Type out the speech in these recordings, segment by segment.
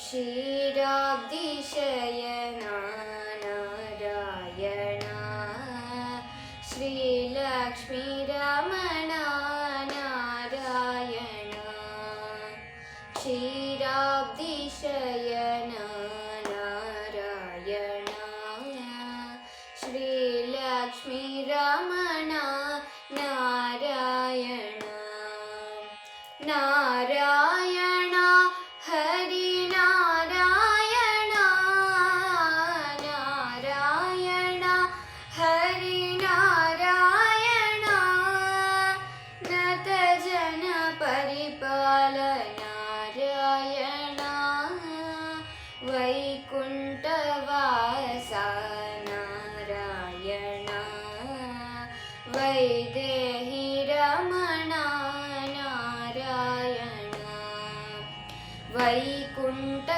ക്ഷീരാബ്ദിശയന Narayana Sreelakshmi Ramana Narayana ക്ഷീരാബ്ദിശയന Narayana Sreelakshmi Ramana Vaidehi Ramana Narayana വൈകുണ്ഠവാസ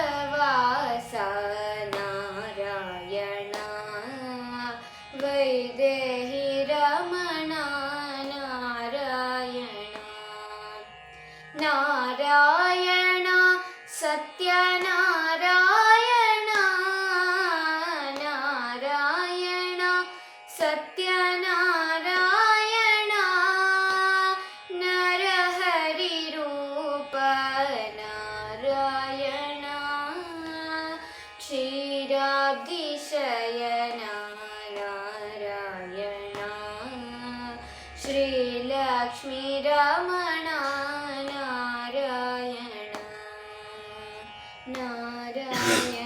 Narayana Satyanarayana. Narayana Narayana അതിശയന Narayana Sreelakshmi Ramana Narayana Narayana